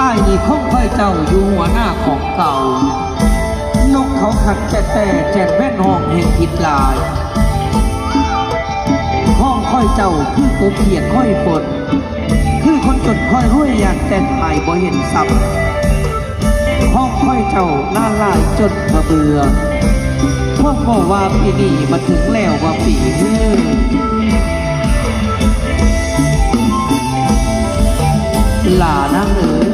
อ้ายนี่คงค่อยเจ้าอยู่หัวหน้าของเก่านกเขาขัดแต่แต่แจกแว่นห้องแห่งผิดลายห้องค่อยเจ้าคือกบเขียนค่อยฝนคือคนจนค่อยรวยอย่างแต่นไปบ่เห็นซ้ำห้องค่อยเจ้าล่าลายจนมาเบื่อพวกบอกว่าปีนี้มาถึงแล้วว่าปีเฮือหลานางเอ๋ยท่านสิ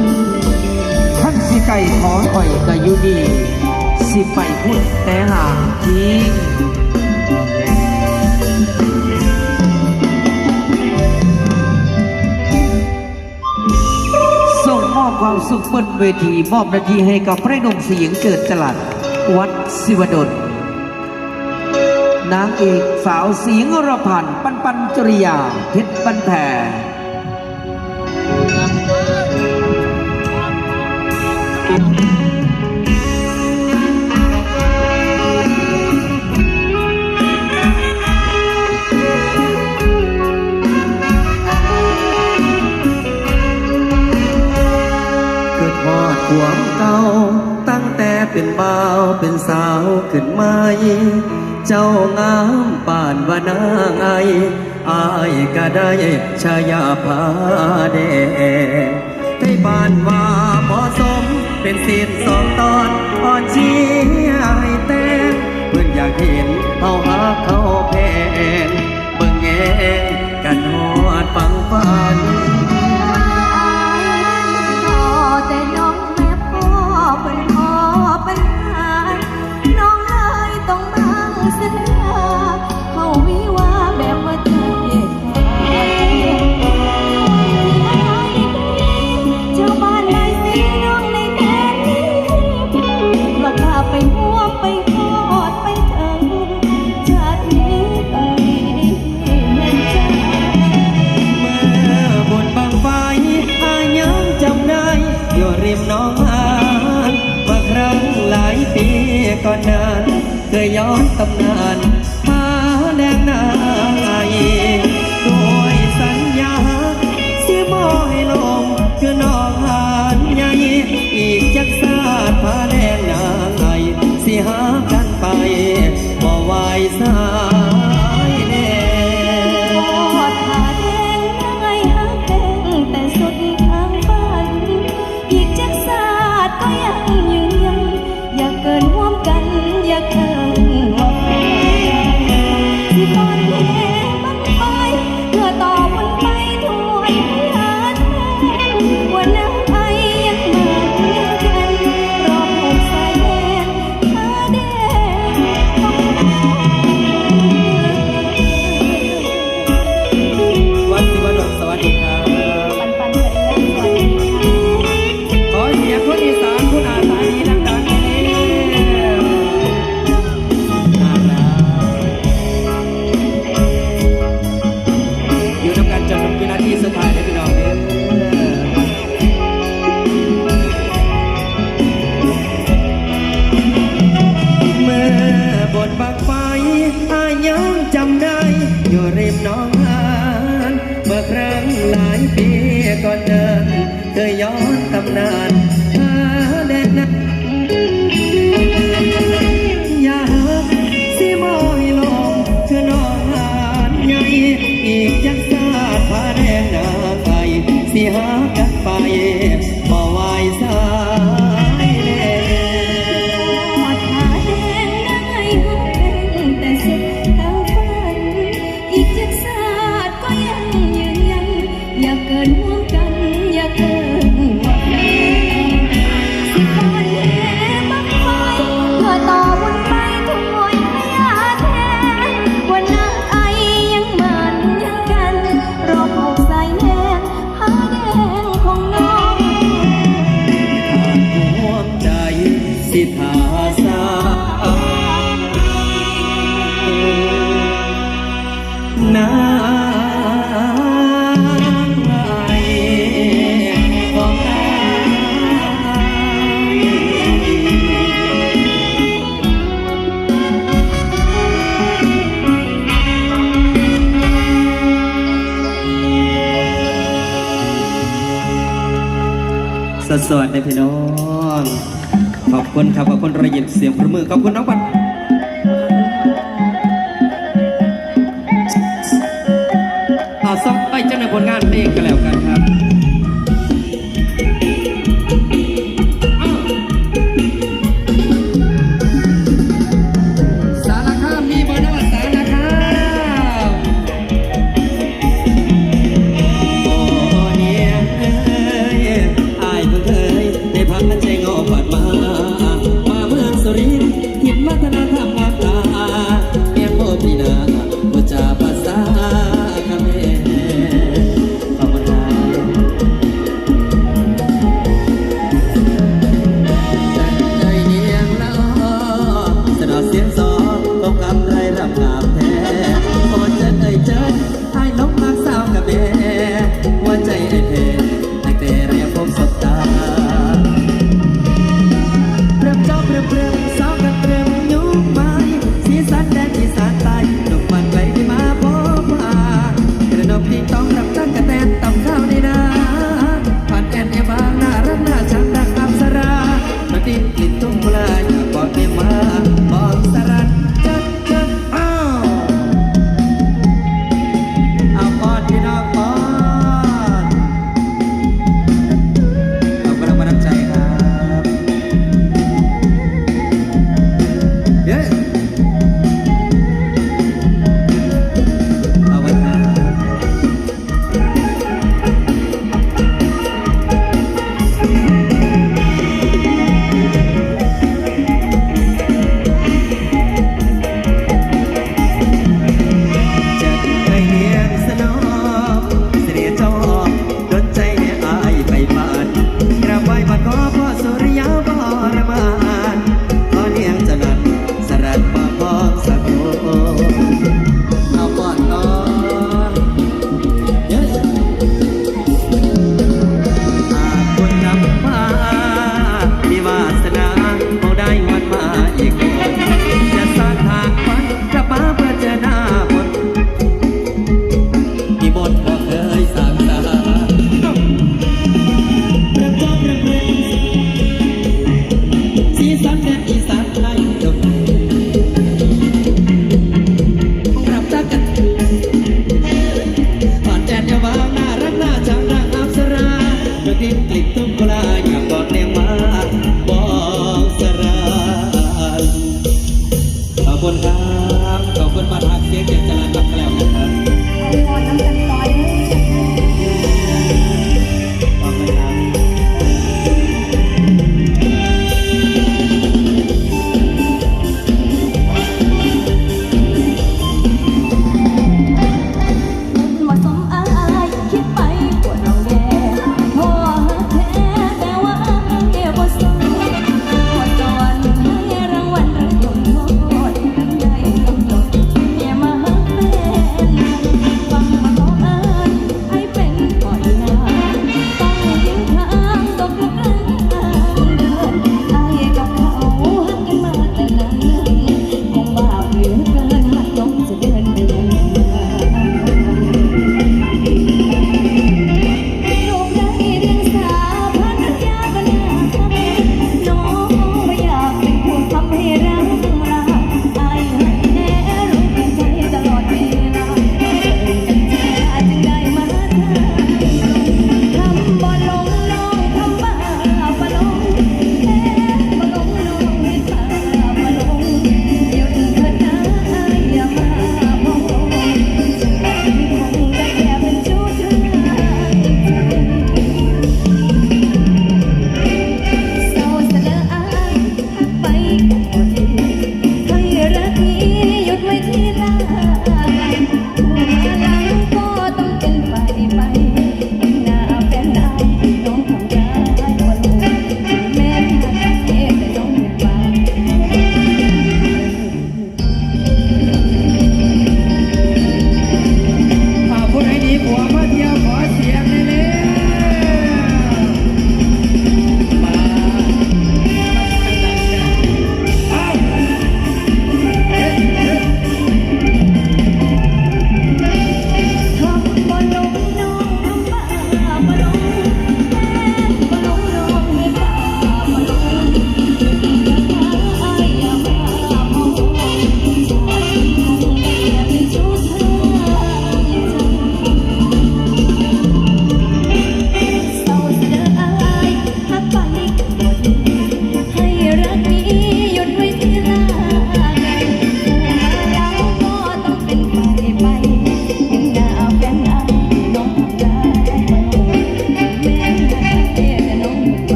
ไก่ขอข่อยก็อยู่ดี สิไปพุ่นแต่หาทิ้งส่งมอบความสุขบนเวทีมอบนาทีให้กับพระนงเสียงเกิดจลัดวัดศิวดลนางเอกสาวเสียงอรพันปันปันจริยาเพชรบันแพ ขึ้นมาเจ้างามป่านว่านางไออายก็ได้ชายาพาเดให้บ้านว่าเหมาะสมเป็นศีลสองตอนอ่อนชี้ไอแต่งเพื่อนอยากเห็นเขาหักเขาแพงเบิ่ง ย้อนตำนานหาแดงนายโด้วยสัญญา เสียบ่ให้ลงคือน้องหานใหญ่อีกจักสาดพาแดงนายเสียหา สดๆเลยพี่น้อง ขอบคุณครับ ขอบคุณระยิบเสียงพระมือ ขอบคุณน้องปัดเอาซ้อมไปจังในผลงานเพลงกันแล้วกันครับ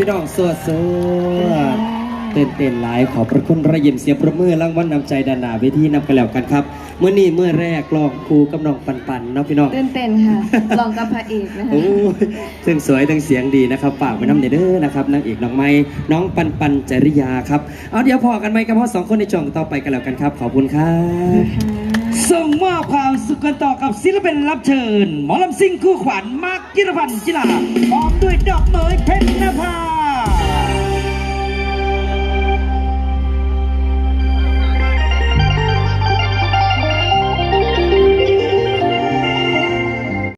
พี่น้องสวดสวดเต้นเต้นหลายขอบพระคุณระยิมเสียงประมือรางวัลนำใจดานหนาเวทีนำกันแล้วกันครับ เมื่อนี้เมื่อแรกลองครูกับน้องปันปันเนาะพี่น้องตื่นเต้นค่ะ ลองกับพระเอกนะคะโอ้ยทั้งสวยทั้งเสียงดีนะครับฝากไว้น้ำเด้อนะครับนางเอกน้องไม้น้องปันปันจริยาครับเอาเดี๋ยวพอกันไหมกับพ่อสองคนในช่องต่อไปกันแล้วกันครับ ขอบคุณครับส่งมอบความสุขกันต่อกับศิลปินรับเชิญ หมอลำซิ่งคู่ขวัญมากกิรพันธ์จิลาพร้อมด้วยดอกเหมยเพชรนภา